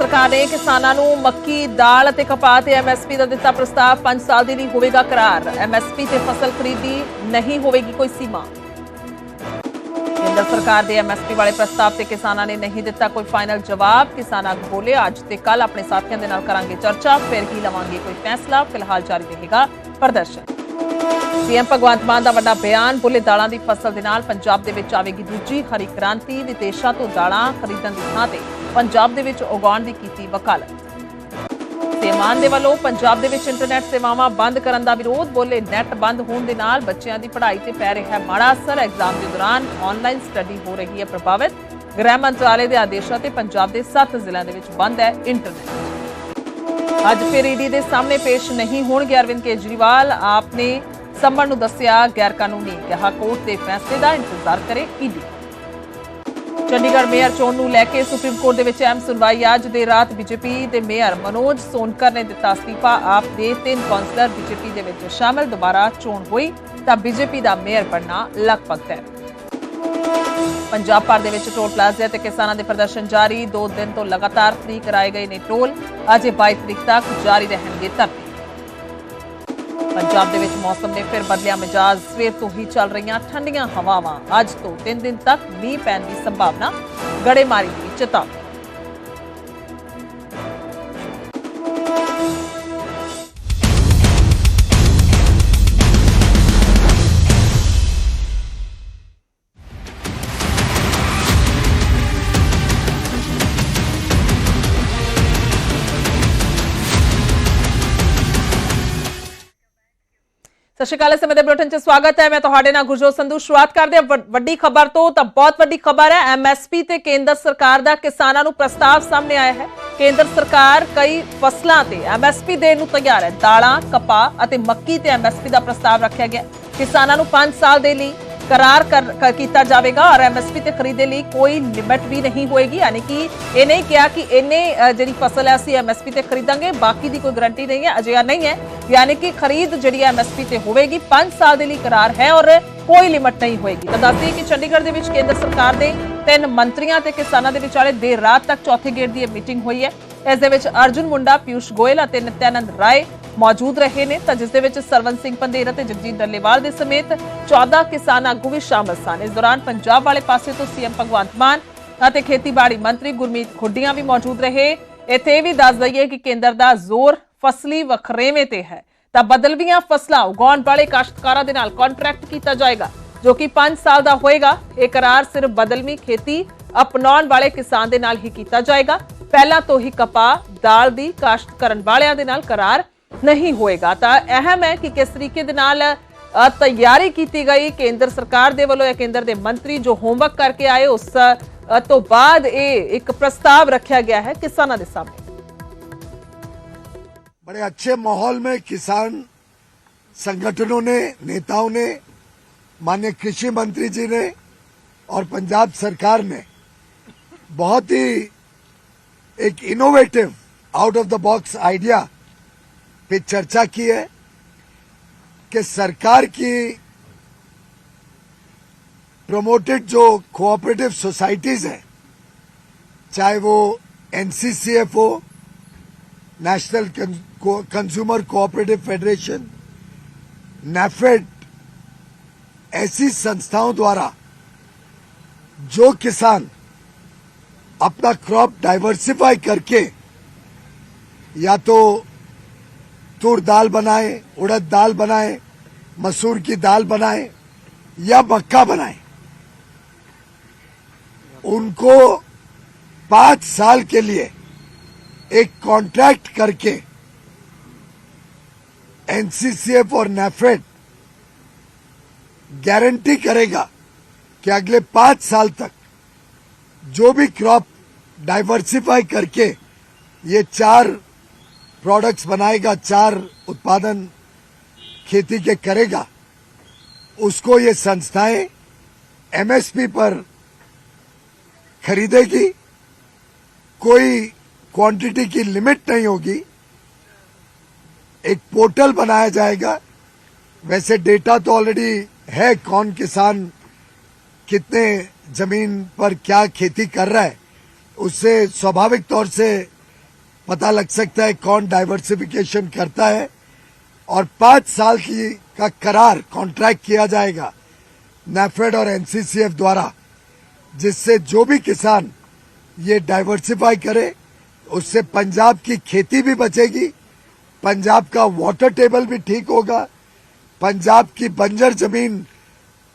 ਸਰਕਾਰ ਨੇ ਕਿਸਾਨਾਂ ਨੂੰ ਮੱਕੀ, ਦਾਲ ਅਤੇ ਕਪਾਹ ਤੇ ਐਮਐਸਪੀ ਦਾ ਦਿੱਤਾ ਪ੍ਰਸਤਾਵ। 5 ਸਾਲ ਦੇ ਲਈ ਹੋਵੇਗਾ ਕਰਾਰ। ਐਮਐਸਪੀ ਤੇ ਫਸਲ ਖਰੀਦੀ ਨਹੀਂ ਹੋਵੇਗੀ ਕੋਈ ਸੀਮਾ। ਕੇਂਦਰ ਸਰਕਾਰ ਦੇ ਐਮਐਸਪੀ ਵਾਲੇ ਪ੍ਰਸਤਾਵ ਤੇ ਕਿਸਾਨਾਂ ਨੇ ਨਹੀਂ ਦਿੱਤਾ ਕੋਈ ਫਾਈਨਲ ਜਵਾਬ। ਕਿਸਾਨਾਂ ਬੋਲੇ ਅੱਜ ਤੇ ਕੱਲ ਆਪਣੇ ਸਾਥੀਆਂ ਦੇ ਨਾਲ ਕਰਾਂਗੇ ਚਰਚਾ। ਫਿਰ ਹੀ ਲਵਾਂਗੇ ਕੋਈ ਫੈਸਲਾ। ਫਿਲਹਾਲ ਜਾਰੀ ਰਹੇਗਾ ਪ੍ਰਦਰਸ਼ਨ। ਸੀਐਮ ਭਗਵੰਤ ਮਾਨ ਦਾ ਵੱਡਾ ਬਿਆਨ ਬੁੱਲੇ ਦਾਲਾਂ ਦੀ ਫਸਲ ਦੇ ਨਾਲ ਪੰਜਾਬ ਦੇ ਵਿੱਚ ਆਵੇਗੀ ਦੂਜੀ ਹਰੀ ਕ੍ਰਾਂਤੀ। ਵਿਦੇਸ਼ਾਂ ਤੋਂ ਦਾਲਾਂ ਖਰੀਦਣ ਦੀ ਥਾਂ ਤੇ ਪੰਜਾਬ ਦੇ ਵਿੱਚ ਉਗਾਉਣ ਦੀ ਕੀਤੀ ਵਕਾਲਤ। ਤੇ ਦੇ ਵੱਲੋਂ ਪੰਜਾਬ ਦੇ ਵਿੱਚ ਇੰਟਰਨੈਟ ਸੇਵਾਵਾਂ ਬੰਦ ਕਰਨ ਦਾ ਵਿਰੋਧ, ਬੋਲੇ ਨੈਟ ਬੰਦ ਹੋਣ ਦੇ ਨਾਲ ਬੱਚਿਆਂ ਦੀ ਪੜ੍ਹਾਈ ਤੇ ਪੈ ਰਿਹਾ ਹੈ ਮਾੜਾ ਅਸਰ। ਐਗਜ਼ਾਮ ਦੇ ਦੌਰਾਨ ਆਨਲਾਈਨ ਸਟੱਡੀ ਹੋ ਰਹੀ ਹੈ ਪ੍ਰਭਾਵਿਤ। ਗ੍ਰਹਿ ਮੰਤਰਾਲੇ ਦੇ ਆਦੇਸ਼ਾਂ ਤੇ ਪੰਜਾਬ ਦੇ 7 ਜ਼ਿਲ੍ਹਿਆਂ ਦੇ ਵਿੱਚ ਬੰਦ ਹੈ ਇੰਟਰਨੈਟ ਅੱਜ ਫਿਰ ਈਡੀ ਦੇ ਸਾਹਮਣੇ ਪੇਸ਼ ਨਹੀਂ ਹੋਣਗੇ ਅਰਵਿੰਦ ਕੇਜਰੀਵਾਲ। ਆਪਨੇ ਸੰਮਣ ਨੂੰ ਦੱਸਿਆ ਗੈਰ ਕਾਨੂੰਨੀ ਕਿਹਾ, ਕੋਰਟ ਦੇ ਫੈਸਲੇ ਦਾ ਇੰਤਜ਼ਾਰ ਕਰੇ ਈਡੀ ਚੰਡੀਗੜ੍ਹ ਮੇਅਰ ਚੋਣ ਨੂੰ ਲੈ ਕੇ ਸੁਪਰੀਮ ਕੋਰਟ ਦੇ ਵਿੱਚ ਅਹਿਮ ਸੁਣਵਾਈ ਅੱਜ ਦੇ ਰਾਤ ਬੀਜੇਪੀ ਦੇ ਮੇਅਰ ਮਨੋਜ ਸੋਨਕਰ ਨੇ ਦਿੱਤਾ ਅਸਤੀਫਾ। ਆਪ ਦੇ ਤਿੰਨ ਕੌਂਸਲਰ ਬੀਜੇਪੀ ਦੇ ਵਿੱਚ ਸ਼ਾਮਲ। ਦੁਬਾਰਾ ਚੋਣ ਹੋਈ ਤਾਂ ਬੀਜੇਪੀ ਦਾ ਮੇਅਰ ਬਣਨਾ ਲਗਭਗ ਤੈਅ ਪੰਜਾਬ ਭਰ ਦੇ ਵਿੱਚ ਟੋਲ ਪਲਾਜ਼ੇ ਤੇ ਕਿਸਾਨਾਂ ਦੇ ਪ੍ਰਦਰਸ਼ਨ ਜਾਰੀ। 2 ਦਿਨ ਤੋਂ ਲਗਾਤਾਰ ਫ੍ਰੀ ਕਰਾਏ ਗਏ ਨੇ ਟੋਲ। ਅਜੇ 22 ਤਰੀਕ ਤੱਕ ਜਾਰੀ ਰਹਿਣਗੇ ਧਰਨੇ। ਪੰਜਾਬ ਦੇ ਵਿੱਚ ਮੌਸਮ ਨੇ ਫਿਰ ਬਦਲਿਆ ਮਿਜਾਜ਼। ਸਵੇਰ ਤੋਂ ਹੀ ਚੱਲ ਰਹੀਆਂ ਠੰਡੀਆਂ ਹਵਾਵਾਂ। ਅੱਜ ਤੋਂ 3 ਦਿਨ ਤੱਕ ਮੀਂਹ ਪੈਣ ਦੀ ਸੰਭਾਵਨਾ, ਗੜੇਮਾਰੀ ਦੀ ਚੇਤਾਵਨੀ। ਸਤਿ ਸ਼੍ਰੀ ਅਕਾਲ ਇਸ ਸਮੇਂ ਦੇ ਬੁਲੇਟਿਨ 'ਚ ਸਵਾਗਤ ਹੈ। ਮੈਂ ਤੁਹਾਡੇ ਨਾਲ ਗੁਰਜੋਤ ਸੰਧੂ। ਸ਼ੁਰੂਆਤ ਕਰਦੇ ਹਾਂ ਵੱਡੀ ਖਬਰ ਤੋਂ। ਤਾਂ ਬਹੁਤ ਵੱਡੀ ਖਬਰ ਹੈ ਐਮਐਸਪੀ ਤੇ ਕੇਂਦਰ ਸਰਕਾਰ ਦਾ ਕਿਸਾਨਾਂ ਨੂੰ ਪ੍ਰਸਤਾਵ ਸਾਹਮਣੇ ਆਇਆ ਹੈ। ਕੇਂਦਰ ਸਰਕਾਰ ਕਈ ਫਸਲਾਂ ਤੇ ਐਮਐਸਪੀ ਦੇਣ ਨੂੰ ਤਿਆਰ ਹੈ। ਦਾਲਾਂ, ਕਪਾਹ ਅਤੇ ਮੱਕੀ ਤੇ ਐਮਐਸਪੀ ਦਾ ਪ੍ਰਸਤਾਵ ਰੱਖਿਆ ਗਿਆ। ਕਿਸਾਨਾਂ ਨੂੰ 5 ਸਾਲ ਦੇ ਲਈ ਕਰਾਰ ਕਰ- ਕੀਤਾ ਜਾਵੇਗਾ ਔਰ ਐਮਐਸਪੀ ਤੇ ਖਰੀਦੇ ਲਈ ਕੋਈ ਲਿਮਟ ਵੀ ਨਹੀਂ ਹੋਏਗੀ। ਯਾਨੀ ਕਿ ਇਹ ਨਹੀਂ ਕਿਹਾ ਕਿ ਇਹਨੇ ਜਿਹੜੀ ਫਸਲ ਹੈ ਅਸੀਂ ਐਮਐਸਪੀ ਤੇ ਖਰੀਦਾਂਗੇ, ਬਾਕੀ ਦੀ ਕੋਈ ਗਾਰੰਟੀ ਨਹੀਂ ਹੈ, ਅਜਿਹਾ ਨਹੀਂ ਹੈ। ਯਾਨੀ ਕਿ ਖਰੀਦ ਜਿਹੜੀ ਐਮਐਸਪੀ ਤੇ ਹੋਵੇਗੀ 5 ਸਾਲ ਦੇ ਲਈ ਕਰਾਰ ਹੈ ਔਰ ਕੋਈ ਲਿਮਟ ਨਹੀਂ ਹੋਏਗੀ। ਤਾਂ ਦੱਸਦੀ ਕਿ ਚੰਡੀਗੜ੍ਹ ਦੇ ਵਿੱਚ ਕੇਂਦਰ ਸਰਕਾਰ ਦੇ ਤਿੰਨ ਮੰਤਰੀਆਂ ਤੇ ਕਿਸਾਨਾਂ ਦੇ ਵਿਚਾਲੇ ਦੇਰ ਰਾਤ ਤੱਕ ਚੌਥੇ ਗੇੜ ਦੀ ਇਹ ਮੀਟਿੰਗ ਹੋਈ ਹੈ। ਇਸ ਦੇ ਵਿੱਚ ਅਰਜੁਨ ਮੁੰਡਾ ਪਿਊਸ਼ ਗੋਇਲ ਅਤੇ ਨਿਤਿਆਨੰਦ ਰਾਏ ਮੌਜੂਦ ਰਹੇ ਨੇ ਤਾਂ ਜਿਸ ਦੇ ਵਿੱਚ ਸਰਵਨ ਸਿੰਘ ਪੰਦੇਰ ਅਤੇ ਜਗਜੀਤ ਡੱਲੇਵਾਲ ਦੇ ਸਮੇਤ 14 ਕਿਸਾਨ ਆਗੂ ਵੀ ਸ਼ਾਮਲ ਸਨ। ਇਸ ਦੌਰਾਨ ਪੰਜਾਬ ਵਾਲੇ ਪਾਸੇ ਤੋਂ ਸੀਐਮ ਭਗਵੰਤ ਮਾਨ ਅਤੇ ਖੇਤੀਬਾੜੀ ਮੰਤਰੀ ਗੁਰਮੀਤ ਖੁੱਡੀਆਂ ਵੀ ਮੌਜੂਦ ਰਹੇ। ਇੱਥੇ ਇਹ ਵੀ ਦੱਸ ਦਈਏ ਕਿ ਕੇਂਦਰ ਦਾ ਜ਼ੋਰ ਫਸਲੀ ਵਖਰੇਵੇਂ ਤੇ ਹੈ। ਤਾਂ ਬਦਲਵੀਆਂ ਫਸਲਾਂ ਉਗਾਉਣ ਵਾਲੇ ਕਾਸ਼ਤਕਾਰਾਂ ਦੇ ਨਾਲ ਕੰਟਰੈਕਟ ਕੀਤਾ ਜਾਏਗਾ, ਜੋ ਕਿ 5 ਸਾਲ ਦਾ ਹੋਏਗਾ। ਇਹ ਕਰਾਰ ਸਿਰਫ ਬਦਲਵੀਂ ਖੇਤੀ ਅਪਣਾਉਣ ਵਾਲੇ ਕਿਸਾਨ ਦੇ ਨਾਲ ਹੀ ਕੀਤਾ ਜਾਏਗਾ। ਪਹਿਲਾਂ ਤੋਂ ਹੀ ਕਪਾਹ, ਦਾਲ ਦੀ ਕਾਸ਼ਤ ਕਰਨ ਵਾਲਿਆਂ ਦੇ ਨਾਲ ਕਰਾਰ ਨਹੀਂ ਹੋਏਗਾ ਤਾਂ ਅਹਿਮ ਹੈ ਕਿ ਕਿਸ ਤਰੀਕੇ ਦੇ ਨਾਲ ਅ, ਤਿਆਰੀ ਕੀਤੀ ਗਈ ਕੇਂਦਰ ਸਰਕਾਰ ਦੇ ਵੱਲੋਂ ਜਾਂ ਕੇਂਦਰ ਦੇ ਮੰਤਰੀ ਜੋ ਹੋਮਵਰਕ ਕਰਕੇ ਆਏ ਉਸ ਅ, ਤੋਂ ਬਾਅਦ ਇਹ ਇੱਕ ਪ੍ਰਸਤਾਵ ਰੱਖਿਆ ਗਿਆ ਹੈ ਕਿਸਾਨਾਂ ਦੇ ਸਾਹਮਣੇ बड़े अच्छे माहौल में किसान संगठनों ने नेताओं ने माननीय कृषि मंत्री जी ने और पंजाब सरकार ने बहुत ही एक innovative out of the box idea पे चर्चा की है कि सरकार की प्रमोटेड जो कोऑपरेटिव सोसाइटीज हैं, चाहे वो एनसीसीएफ हो national consumer cooperative federation NAFED ऐसी संस्थाओं द्वारा जो किसान अपना क्रॉप डाइवर्सिफाई करके या तो तूर दाल बनाए, उड़द दाल बनाए, मसूर की दाल बनाए, या मक्का बनाए। उनको पाँच साल के लिए एक कॉन्ट्रैक्ट करके एनसीसीएफ और नेफेड गारंटी करेगा कि अगले पाँच साल तक जो भी क्रॉप डाइवर्सिफाई करके ये चार प्रोडक्ट्स बनाएगा, चार उत्पादन खेती के करेगा, उसको ये संस्थाएँ एमएसपी पर खरीदेगी, कोई क्वांटिटी की लिमिट नहीं होगी, एक पोर्टल बनाया जाएगा। वैसे डेटा तो ऑलरेडी है, कौन किसान कितने ज़मीन पर क्या खेती कर रहा है, उससे स्वाभाविक तौर से पता लग सकता है कौन डाइवर्सिफिकेशन करता है और पाँच साल की का करार कॉन्ट्रैक्ट किया जाएगा नेफेड और एनसीसीएफ द्वारा, जिससे जो भी किसान ये डाइवर्सिफाई करे, उससे पंजाब की खेती भी बचेगी, पंजाब का वाटर टेबल भी ठीक होगा, पंजाब की बंजर ज़मीन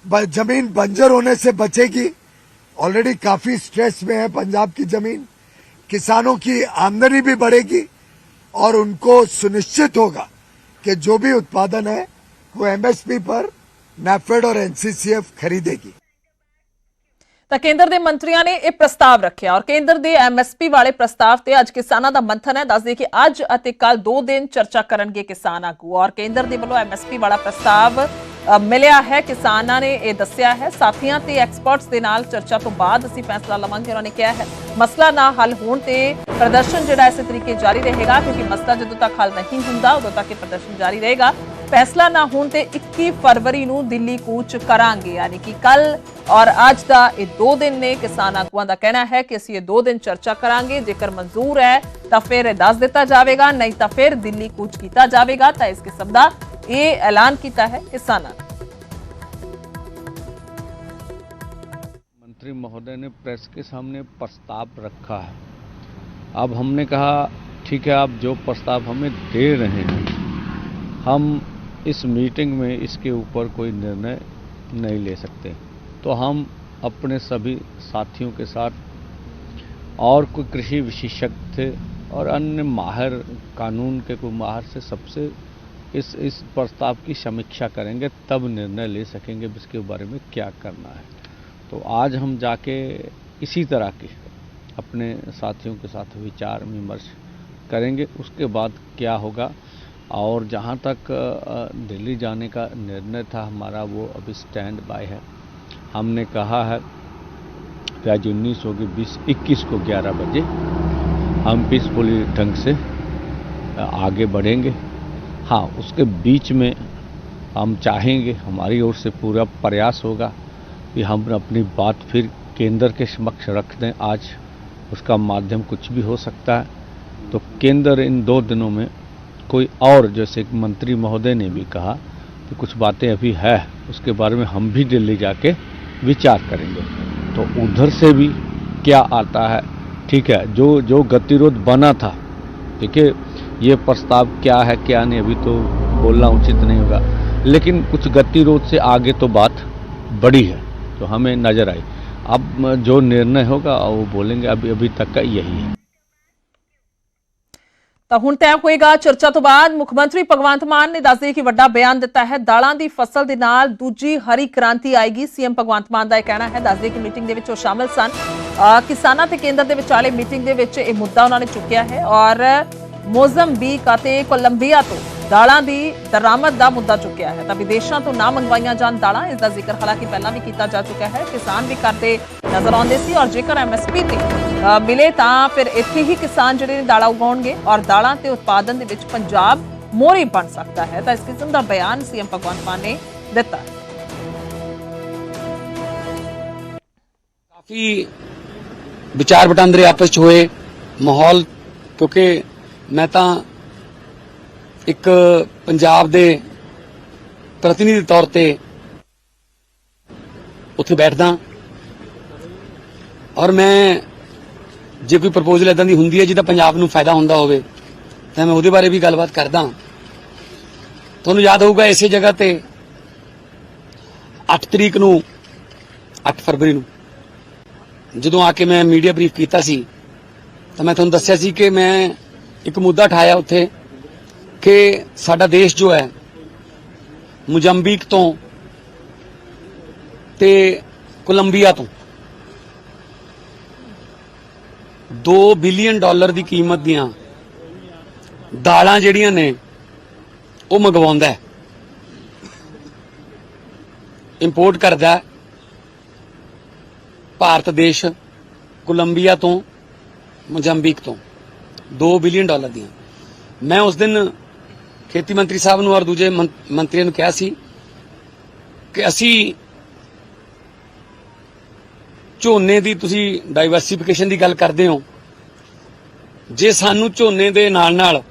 ज़मीन बंजर होने से बचेगी। ऑलरेडी काफ़ी स्ट्रेस में है पंजाब की ज़मीन। किसानों की आमदनी भी बढ़ेगी और उनको सुनिश्चित होगा कि जो भी उत्पादन है वो एमएसपी पर नेफेड और एनसीसीएफ खरीदेगी ਤਾਂ ਕੇਂਦਰ ਦੇ ਮੰਤਰੀਆਂ ਨੇ ਇਹ ਪ੍ਰਸਤਾਵ ਰੱਖਿਆ ਔਰ ਕੇਂਦਰ ਦੇ ਐਮਐਸਪੀ ਵਾਲੇ ਪ੍ਰਸਤਾਵ ਤੇ ਅੱਜ ਕਿਸਾਨਾਂ ਦਾ ਮੰਥਨ ਹੈ ਦੱਸਦੇ ਕਿ ਅੱਜ ਅਤੇ ਕੱਲ ਦੋ ਦਿਨ ਚਰਚਾ ਕਰਨਗੇ ਕਿਸਾਨ ਆਗੂ ਔਰ ਕੇਂਦਰ ਦੇ ਵੱਲੋਂ ਐਮਐਸਪੀ ਵਾਲਾ ਪ੍ਰਸਤਾਵ ਅ, ਮਿਲਿਆ ਹੈ, ਕਿਸਾਨਾਂ ਨੇ ਇਹ ਦੱਸਿਆ ਹੈ। ਸਾਥੀਆਂ ਤੇ ਐਕਸਪਰਟਸ ਦੇ ਨਾਲ ਚਰਚਾ ਤੋਂ ਬਾਅਦ ਅਸੀਂ ਫੈਸਲਾ ਲਵਾਂਗੇ। ਉਹਨਾਂ ਨੇ ਕਿਹਾ ਹੈ, ਮਸਲਾ ਨਾ ਹੱਲ ਹੋਣ ਤੇ ਪ੍ਰਦਰਸ਼ਨ ਜਿਹੜਾ ਇਸੇ ਤਰੀਕੇ ਜਾਰੀ ਰਹੇਗਾ, ਕਿਉਂਕਿ ਮਸਲਾ ਜਦੋਂ ਤੱਕ ਹੱਲ ਨਹੀਂ ਹੁੰਦਾ, ਉਦੋਂ ਤੱਕ ਇਹ ਪ੍ਰਦਰਸ਼ਨ ਜਾਰੀ ਰਹੇਗਾ। ਫੈਸਲਾ ਨਾ ਹੋਣ ਤੇ 21 ਫਰਵਰੀ ਨੂੰ ਦਿੱਲੀ ਕੂਚ ਕਰਾਂਗੇ। ਯਾਨੀ ਕਿ ਕੱਲ ਔਰ ਅੱਜ ਦਾ ਇਹ ਦੋ ਦਿਨ ਨੇ। ਕਿਸਾਨ ਆਗੂਆਂ ਦਾ ਕਹਿਣਾ ਹੈ ਕਿ ਅਸੀਂ ਇਹ ਦੋ ਦਿਨ ਚਰਚਾ ਕਰਾਂਗੇ। ਜੇਕਰ ਮਨਜ਼ੂਰ ਹੈ, ਤਾਂ ਫਿਰ ਇਹ ਦੱਸ ਦਿੱਤਾ ਜਾਵੇਗਾ। ਨਹੀਂ ਤਾਂ ਫਿਰ ਦਿੱਲੀ ਕੂਚ ਕੀਤਾ ਜਾਵੇਗਾ। ਤਾਂ ਇਸ ਕਿਸਮ ਦਾ ये ऐलान किया है किसान मंत्री महोदय ने प्रेस के सामने प्रस्ताव रखा है। अब हमने कहा, ठीक है, आप जो प्रस्ताव हमें दे रहे हैं, हम इस मीटिंग में इसके ऊपर कोई निर्णय नहीं ले सकते। तो हम अपने सभी साथियों के साथ और कोई कृषि विशेषज्ञ थे और अन्य माहर कानून के कोई माहर से सबसे इस इस प्रस्ताव की समीक्षा करेंगे, तब निर्णय ले सकेंगे इसके बारे में क्या करना है। तो आज हम जाके इसी तरह के अपने साथियों के साथ विचार विमर्श करेंगे। उसके बाद क्या होगा? और जहाँ तक दिल्ली जाने का निर्णय था हमारा, वो अभी स्टैंड बाय है। हमने कहा है कि आज उन्नीस होगी, बीस इक्कीस को ग्यारह बजे। हम पीसफुली ढंग से आगे बढ़ेंगे। हाँ उसके बीच में हम चाहेंगे, हमारी ओर से पूरा प्रयास होगा कि हम अपनी बात फिर केंद्र के समक्ष रख दें। आज उसका माध्यम कुछ भी हो सकता है। तो केंद्र इन दो दिनों में कोई और, जैसे मंत्री महोदय ने भी कहा कि कुछ बातें अभी है, उसके बारे में हम भी दिल्ली जाके विचार करेंगे। तो उधर से भी क्या आता है, ठीक है, जो जो गतिरोध बना था, ठीक है ये प्रस्ताव क्या है क्या नहीं अभी तो बोलना उचित नहीं होगा लेकिन कुछ गतिरोध से आगे तो बात बड़ी है तो हमें नजर आई अब जो निर्णय होगा वो बोलेंगे अभी अभी तक का यही है ਤਾਂ ਹੁਣ ਤੈਅ ਹੋਏਗਾ ਚਰਚਾ ਤੋਂ ਬਾਅਦ ਮੁੱਖ ਮੰਤਰੀ ਭਗਵੰਤ ਮਾਨ ਨੇ ਦੱਸਦੇ ਕਿ ਵੱਡਾ ਬਿਆਨ ਦਿੱਤਾ ਹੈ ਦਾਲਾਂ ਦੀ ਫਸਲ ਦੇ ਨਾਲ ਦੂਜੀ ਹਰੀ ਕ੍ਰਾਂਤੀ ਆਏਗੀ ਸੀਐਮ ਭਗਵੰਤ ਮਾਨ ਦਾ ਇਹ ਕਹਿਣਾ ਹੈ ਦੱਸਦੇ ਕਿ ਮੀਟਿੰਗ ਦੇ ਵਿੱਚ ਉਹ ਸ਼ਾਮਲ ਸਨ ਅਹ ਕਿਸਾਨਾਂ ਤੇ ਕੇਂਦਰ ਦੇ ਵਿਚਾਲੇ ਮੀਟਿੰਗ ਦੇ ਵਿੱਚ ਇਹ ਮੁੱਦਾ ਉਹਨਾਂ ਨੇ ਚੁੱਕਿਆ ਹੈ ਔਰ ਮੋਜ਼ੰਬੀਕ ਅਤੇ ਕੋਲੰਬੀਆ ਤੋਂ ਦਾਲਾਂ ਦੀ ਦਰਾਮਦ ਦਾ ਮੁੱਦਾ ਚੁੱਕਿਆ ਹੈ। ਤਾਂ ਵਿਦੇਸ਼ਾਂ ਤੋਂ ਨਾ ਮੰਗਵਾਈਆਂ ਜਾਣ ਦਾਲਾਂ, ਇਸ ਦਾ ਜ਼ਿਕਰ ਹਾਲਾਂਕਿ ਪਹਿਲਾਂ ਵੀ ਕੀਤਾ ਜਾ ਚੁੱਕਾ ਹੈ। ਕਿਸਾਨ ਵੀ ਕਰਦੇ ਨਜ਼ਰ ਆਉਂਦੇ ਸੀ ਔਰ ਜੇਕਰ ਐਮਐਸਪੀ ਤੇ ਮਿਲੇ ਤਾਂ ਫਿਰ ਇੱਥੇ ਹੀ ਕਿਸਾਨ ਜਿਹੜੇ ਨੇ ਦਾਲਾਂ ਉਗਾਉਣਗੇ ਔਰ ਦਾਲਾਂ ਤੇ ਉਤਪਾਦਨ ਦੇ ਵਿੱਚ ਪੰਜਾਬ ਮੋਰੀ ਬਣ ਸਕਦਾ ਹੈ। ਤਾਂ ਇਸ ਕਿਸਮ ਦਾ ਬਿਆਨ ਸੀਐਮ ਭਗਵੰਤ ਮਾਨ ਨੇ ਦਿੱਤਾ। ਕਾਫੀ ਵਿਚਾਰ ਵਟਾਂਦਰੇ ਆਪਸ ਚ ਹੋਏ, ਮਾਹੌਲ ਕਿਉਂਕਿ ਮੈਂ ਤਾਂ ਇੱਕ ਪੰਜਾਬ ਦੇ ਪ੍ਰਤੀਨਿਧੀ ਤੌਰ ਤੇ ਉੱਥੇ ਬੈਠਦਾ ਔਰ ਮੈਂ ਜੇ ਕੋਈ ਪ੍ਰਪੋਜ਼ਲ ਇਦਾਂ ਦੀ ਹੁੰਦੀ ਹੈ ਜਿਹਦਾ ਪੰਜਾਬ ਨੂੰ ਫਾਇਦਾ ਹੁੰਦਾ ਹੋਵੇ, ਤਾਂ ਮੈਂ ਉਹਦੇ ਬਾਰੇ ਵੀ ਗੱਲਬਾਤ ਕਰਦਾ ਤੁਹਾਨੂੰ ਯਾਦ ਹੋਊਗਾ ਇਸੇ ਜਗ੍ਹਾ ਤੇ 8 ਤਰੀਕ ਨੂੰ 8 ਫਰਵਰੀ ਨੂੰ, ਜਦੋਂ ਆ ਕੇ ਮੈਂ ਮੀਡੀਆ ਬਰੀਫ ਕੀਤਾ ਸੀ, ਤਾਂ ਮੈਂ ਤੁਹਾਨੂੰ ਦੱਸਿਆ ਸੀ ਕਿ ਮੈਂ ਇੱਕ ਮੁੱਦਾ ਉਠਾਇਆ ਉੱਥੇ ਕਿ ਸਾਡਾ ਦੇਸ਼ ਜੋ ਹੈ, ਮੁਜੰਬੀਕ ਤੋਂ ਤੇ ਕੋਲੰਬੀਆ ਤੋਂ 2 ਬਿਲੀਅਨ ਡਾਲਰ ਦੀ ਕੀਮਤ ਦੀਆਂ ਦਾਲਾਂ ਜਿਹੜੀਆਂ ਨੇ, ਉਹ ਮੰਗਵਾਉਂਦਾ ਹੈ। ਇੰਪੋਰਟ ਕਰਦਾ ਭਾਰਤ ਦੇਸ਼ ਕੋਲੰਬੀਆ ਤੋਂ, ਮੋਜ਼ੰਬੀਕ ਤੋਂ। 2 ਬਿਲੀਅਨ ਡਾਲਰ ਦੀਆਂ। ਮੈਂ ਉਸ ਦਿਨ ਖੇਤੀ ਮੰਤਰੀ ਸਾਹਿਬ ਨੂੰ ਔਰ ਦੂਜੇ ਮੰਤਰੀਆਂ ਨੂੰ ਕਿਹਾ ਸੀ ਕਿ ਅਸੀਂ ਝੋਨੇ ਦੀ ਤੁਸੀਂ ਡਾਈਵਰਸਿਫਿਕੇਸ਼ਨ ਦੀ ਗੱਲ ਕਰਦੇ ਹੋ। ਜੇ ਸਾਨੂੰ ਝੋਨੇ ਦੇ ਨਾਲ ਨਾਲ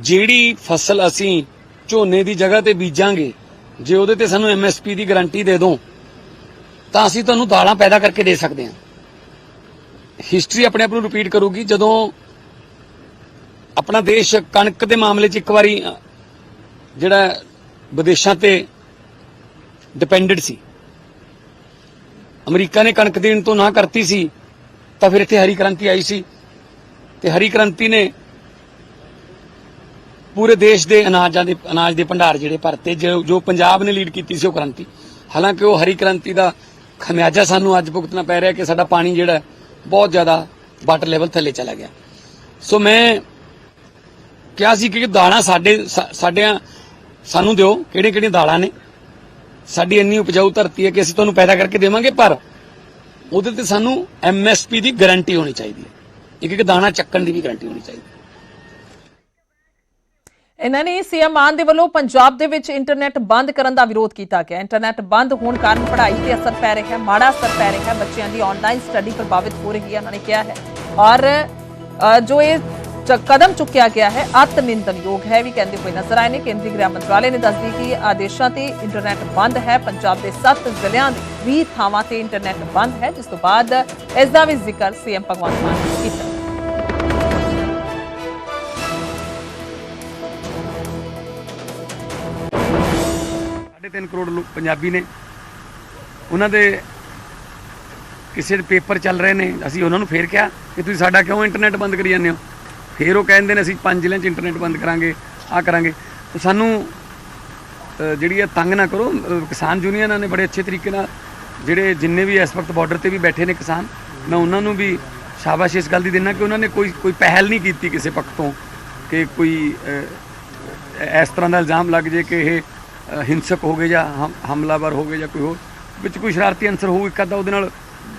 ਜਿਹੜੀ ਫਸਲ ਅਸੀਂ ਝੋਨੇ ਦੀ ਜਗ੍ਹਾ ਤੇ ਬੀਜਾਂਗੇ, ਜੇ ਉਹਦੇ ਤੇ ਸਾਨੂੰ ਐਮਐਸਪੀ ਦੀ ਗਾਰੰਟੀ ਦੇ ਦੋ ਤਾਂ ਅਸੀਂ ਤੁਹਾਨੂੰ ਦਾਲਾਂ ਪੈਦਾ ਕਰਕੇ ਦੇ ਸਕਦੇ ਹਾਂ। ਹਿਸਟਰੀ ਆਪਣੇ ਆਪ ਨੂੰ ਰਿਪੀਟ ਕਰੂਗੀ। ਜਦੋਂ ਆਪਣਾ ਦੇਸ਼ ਕਣਕ ਦੇ ਮਾਮਲੇ 'ਚ ਇੱਕ ਵਾਰੀ ਜਿਹੜਾ ਵਿਦੇਸ਼ਾਂ ਤੇ ਡਿਪੈਂਡੈਂਟ ਸੀ। ਅਮਰੀਕਾ ਨੇ ਕਣਕ ਦੇਣ ਤੋਂ ਨਾ ਕਰਤੀ ਸੀ, ਤਾਂ ਫਿਰ ਇੱਥੇ ਹਰੀ ਕ੍ਰਾਂਤੀ ਆਈ ਸੀ। ਤੇ ਹਰੀ ਕ੍ਰਾਂਤੀ ਨੇ ਪੂਰੇ ਦੇਸ਼ ਦੇ ਅਨਾਜਾਂ ਦੇ, ਅਨਾਜ ਦੇ ਭੰਡਾਰ ਜਿਹੜੇ ਭਰਤੇ, ਜੋ ਜੋ ਪੰਜਾਬ ਨੇ ਲੀਡ ਕੀਤੀ ਸੀ ਉਹ ਕ੍ਰਾਂਤੀ। ਹਾਲਾਂਕਿ ਉਹ ਹਰੀ ਕ੍ਰਾਂਤੀ ਦਾ ਖਮਿਆਜਾ ਸਾਨੂੰ ਅੱਜ ਭੁਗਤਣਾ ਪੈ ਰਿਹਾ ਕਿ ਸਾਡਾ ਪਾਣੀ ਜਿਹੜਾ ਬਹੁਤ ਜ਼ਿਆਦਾ ਵਾਟਰ ਲੈਵਲ ਥੱਲੇ ਚਲਾ ਗਿਆ। ਸੋ ਮੈਂ ਕਿਹਾ ਸੀ ਕਿ ਦਾਣਾ ਸਾਡੇ ਸਾਡਿਆਂ ਸਾਨੂੰ ਦਿਓ ਕਿਹੜੇ ਕਿਹੜੀਆਂ ਦਾਲਾਂ ਨੇ। ਸਾਡੀ ਇੰਨੀ ਉਪਜਾਊ ਧਰਤੀ ਹੈ ਕਿ ਅਸੀਂ ਤੁਹਾਨੂੰ ਪੈਦਾ ਕਰਕੇ ਦੇਵਾਂਗੇ, ਪਰ ਉਹਦੇ ਤੇ ਸਾਨੂੰ ਐਮਐਸਪੀ ਦੀ ਗਾਰੰਟੀ ਹੋਣੀ ਚਾਹੀਦੀ ਹੈ। ਇੱਕ ਇੱਕ ਦਾਣਾ ਚੱਕਣ ਦੀ ਵੀ ਗਾਰੰਟੀ ਹੋਣੀ ਚਾਹੀਦੀ ਹੈ। ਇਹਨਾਂ ਨੇ ਸੀਐਮ ਮਾਨ ਦੇ ਵੱਲੋਂ ਪੰਜਾਬ ਦੇ ਵਿੱਚ ਇੰਟਰਨੈਟ ਬੰਦ ਕਰਨ ਦਾ ਵਿਰੋਧ ਕੀਤਾ ਗਿਆ। ਇੰਟਰਨੈਟ ਬੰਦ ਹੋਣ ਕਾਰਨ ਪੜ੍ਹਾਈ ਤੇ ਅਸਰ ਪੈ ਰਿਹਾ ਹੈ, ਮਾੜਾ ਅਸਰ ਪੈ ਰਿਹਾ ਹੈ। ਬੱਚਿਆਂ ਦੀ ਆਨਲਾਈਨ ਸਟੱਡੀ ਪ੍ਰਭਾਵਿਤ ਹੋ ਰਹੀ ਹੈ, ਉਹਨਾਂ ਨੇ ਕਿਹਾ ਹੈ। ਔਰ ਜੋ ਇਹ ਕਦਮ ਚੁੱਕਿਆ ਗਿਆ ਹੈ। ਅਤ ਨਿੰਦਨਯੋਗ ਹੈ ਵੀ ਕਹਿੰਦੇ ਹੋਏ ਨਜ਼ਰ ਆਏ ਨੇ। ਕੇਂਦਰੀ ਗ੍ਰਹਿ ਮੰਤਰਾਲੇ ਨੇ ਦੱਸਦੀ ਕਿ ਆਦੇਸ਼ਾਂ ਤੇ ਇੰਟਰਨੈਟ ਬੰਦ ਹੈ। ਪੰਜਾਬ ਦੇ 7 ਜ਼ਿਲ੍ਹਿਆਂ ਦੇ 20 ਥਾਵਾਂ ਤੇ ਇੰਟਰਨੈਟ ਬੰਦ ਹੈ। ਜਿਸ ਤੋਂ ਬਾਅਦ ਇਸ ਦਾ ਵੀ ਜ਼ਿਕਰ ਸੀਐਮ ਭਗਵੰਤ ਮਾਨ ਨੇ ਕੀਤਾ। ਸਾਢੇ ਤਿੰਨ ਕਰੋੜ ਲੋਕ ਪੰਜਾਬੀ ਨੇ। ਉਹਨਾਂ ਦੇ ਕਿਸੇ ਦੇ ਪੇਪਰ ਚੱਲ ਰਹੇ ਨੇ। ਅਸੀਂ ਉਹਨਾਂ ਨੂੰ ਫੇਰ ਕਿਹਾ ਕਿ ਤੁਸੀਂ ਸਾਡਾ ਕਿਉਂ ਇੰਟਰਨੈਟ ਬੰਦ ਕਰੀ ਜਾਂਦੇ ਹੋ? ਫਿਰ ਉਹ ਕਹਿੰਦੇ ਨੇ ਅਸੀਂ ਪੰਜ ਜ਼ਿਲ੍ਹਿਆਂ 'ਚ ਇੰਟਰਨੈਟ ਬੰਦ ਕਰਾਂਗੇ ਆ ਕਰਾਂਗੇ। ਤਾਂ ਸਾਨੂੰ ਜਿਹੜੀ ਇਹ ਤੰਗ ਨਾ ਕਰੋ ਕਿਸਾਨ ਯੂਨੀਅਨਾਂ ਨੇ ਬੜੇ ਅੱਛੇ ਤਰੀਕੇ ਨਾਲ ਜਿਹੜੇ ਜਿੰਨੇ ਵੀ ਇਸ ਵਕਤ ਬਾਰਡਰ ਤੇ ਵੀ ਬੈਠੇ ਨੇ ਕਿਸਾਨ, ਮੈਂ ਉਹਨਾਂ ਨੂੰ ਵੀ ਸ਼ਾਬਾਸ਼ ਇਸ ਗੱਲ ਦੀ ਦੇਣਾ ਕਿ ਉਹਨਾਂ ਨੇ ਕੋਈ ਕੋਈ ਪਹਿਲ ਨਹੀਂ ਕੀਤੀ ਕਿਸੇ ਪੱਖ ਤੋਂ ਕਿ ਕੋਈ ਇਸ ਤਰ੍ਹਾਂ ਦਾ ਇਲਜ਼ਾਮ ਲੱਗ ਜੇ ਕਿ ਇਹ ਹਿੰਸਕ ਹੋ ਗਏ ਜਾਂ ਹਮ- ਹਮਲਾਵਰ ਹੋ ਗਏ ਜਾਂ ਕੋਈ ਹੋਰ। ਵਿੱਚ ਕੋਈ ਸ਼ਰਾਰਤੀ ਅੰਸਰ ਹੋਊ ਇੱਕ ਅੱਧਾ ਉਹਦੇ ਨਾਲ,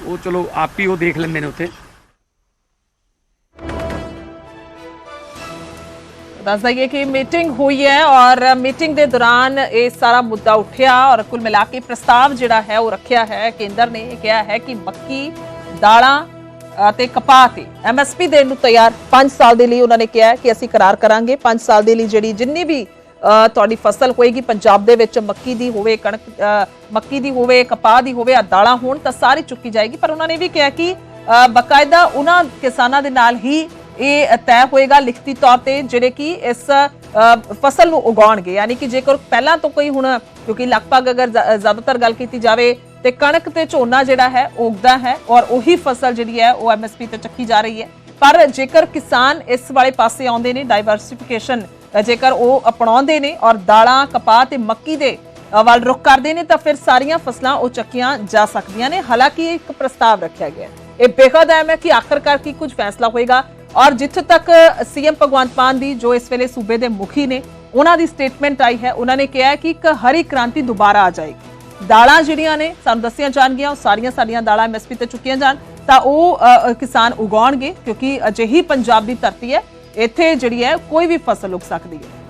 ਉਹ ਚਲੋ ਆਪ ਹੀ ਉਹ ਦੇਖ ਲੈਂਦੇ ਨੇ ਉੱਥੇ। ਦੱਸ ਦਈਏ ਕਿ ਮੀਟਿੰਗ ਹੋਈ ਹੈ ਔਰ ਮੀਟਿੰਗ ਦੇ ਦੌਰਾਨ ਇਹ ਸਾਰਾ ਮੁੱਦਾ ਉੱਠਿਆ ਔਰ ਕੁੱਲ ਮਿਲਾ ਕੇ ਪ੍ਰਸਤਾਵ ਜਿਹੜਾ ਹੈ ਉਹ ਰੱਖਿਆ ਹੈ। ਕੇਂਦਰ ਨੇ ਕਿਹਾ ਹੈ ਕਿ ਮੱਕੀ ਦਾਲਾਂ ਅਤੇ ਕਪਾਹ ਤੇ ਐਮਐਸਪੀ ਦੇਣ ਨੂੰ ਤਿਆਰ 5 ਸਾਲ ਦੇ ਲਈ ਉਹਨਾਂ ਨੇ ਕਿਹਾ ਕਿ ਅਸੀਂ ਕਰਾਰ ਕਰਾਂਗੇ। 5 ਸਾਲ ਦੇ ਲਈ ਜਿਹੜੀ ਜਿੰਨੀ ਵੀ ਤੁਹਾਡੀ ਫਸਲ ਹੋਏਗੀ ਪੰਜਾਬ ਦੇ ਵਿੱਚ ਮੱਕੀ ਦੀ ਹੋਵੇ ਕਣਕ ਮੱਕੀ ਦੀ ਹੋਵੇ ਕਪਾਹ ਦੀ ਹੋਵੇ ਆ ਦਾਲਾਂ ਹੋਣ ਤਾਂ ਸਾਰੀ ਚੁੱਕੀ ਜਾਏਗੀ। ਪਰ ਉਹਨਾਂ ਨੇ ਵੀ ਕਿਹਾ ਕਿ ਅ, ਬਕਾਇਦਾ ਉਹਨਾਂ ਕਿਸਾਨਾਂ ਦੇ ਨਾਲ ਹੀ ਇਹ ਤੈਅ ਹੋਏਗਾ ਲਿਖਤੀ ਤੌਰ ਤੇ ਜਿਹੜੇ ਕਿ ਇਸ ਫਸਲ ਨੂੰ ਉਗਾਉਣਗੇ। ਯਾਨੀ ਕਿ ਜੇਕਰ ਪਹਿਲਾਂ ਤੋਂ ਕੋਈ ਹੁਣ, ਕਿਉਂਕਿ ਲਗਭਗ ਅਗਰ ਜ਼ਿਆਦਾਤਰ ਗੱਲ ਕੀਤੀ ਜਾਵੇ ਤੇ ਕਣਕ ਤੇ ਝੋਨਾ ਜਿਹੜਾ ਹੈ, ਉਹ ਉਗਦਾ ਹੈ ਔਰ ਉਹੀ ਫਸਲ ਜਿਹੜੀ ਹੈ, ਉਹ ਐਮਐਸਪੀ ਤੇ ਚੱਕੀ ਜਾ ਰਹੀ ਹੈ। ਪਰ ਜੇਕਰ ਕਿਸਾਨ ਇਸ ਵਾਲੇ ਪਾਸੇ ਆਉਂਦੇ ਨੇ ਡਾਈਵਰਸਿਫਿਕੇਸ਼ਨ ਜੇਕਰ ਉਹ ਅਪਣਾਉਂਦੇ ਨੇ ਔਰ ਦਾਲਾਂ, ਕਪਾਹ ਤੇ ਮੱਕੀ ਦੇ ਵੱਲ ਰੁਖ ਕਰਦੇ ਨੇ, ਤਾਂ ਫਿਰ ਸਾਰੀਆਂ ਫਸਲਾਂ ਉਹ ਚੱਕੀਆਂ ਜਾ ਸਕਦੀਆਂ ਨੇ। ਹਾਲਾਂਕਿ ਇਹ ਇੱਕ ਪ੍ਰਸਤਾਵ ਰੱਖਿਆ ਗਿਆ ਹੈ। ਇਹ ਬੇਹੱਦ ਅਹਿਮ ਹੈ ਕਿ ਆਖਰਕਾਰ ਕੀ ਕੁਝ ਫੈਸਲਾ ਹੋਏਗਾ ਔਰ ਜਿੱਥੇ ਤੱਕ ਸੀਐਮ ਭਗਵੰਤ ਮਾਨ ਦੀ ਜੋ ਇਸ ਵੇਲੇ ਸੂਬੇ ਦੇ ਮੁਖੀ ਨੇ, ਉਹਨਾਂ ਦੀ ਸਟੇਟਮੈਂਟ ਆਈ ਹੈ, ਉਹਨਾਂ ਨੇ ਕਿਹਾ ਕਿ ਇੱਕ ਹਰੀ ਕ੍ਰਾਂਤੀ ਦੁਬਾਰਾ ਆ ਜਾਏਗੀ। ਦਾਲਾਂ ਜਿਹੜੀਆਂ ਨੇ, ਸਾਨੂੰ ਦੱਸੀਆਂ ਜਾਣਗੀਆਂ, ਉਹ ਸਾਰੀਆਂ ਸਾਡੀਆਂ ਦਾਲਾਂ ਐਮਐਸਪੀ ਤੇ ਚੁੱਕੀਆਂ ਜਾਣ, ਤਾਂ ਉਹ ਕਿਸਾਨ ਉਗਾਉਣਗੇ, ਕਿਉਂਕਿ ਅਜਿਹੀ ਪੰਜਾਬ ਦੀ ਧਰਤੀ ਹੈ, ਇੱਥੇ ਜਿਹੜੀ ਹੈ, ਕੋਈ ਵੀ ਫਸਲ ਉਗ ਸਕਦੀ ਹੈ।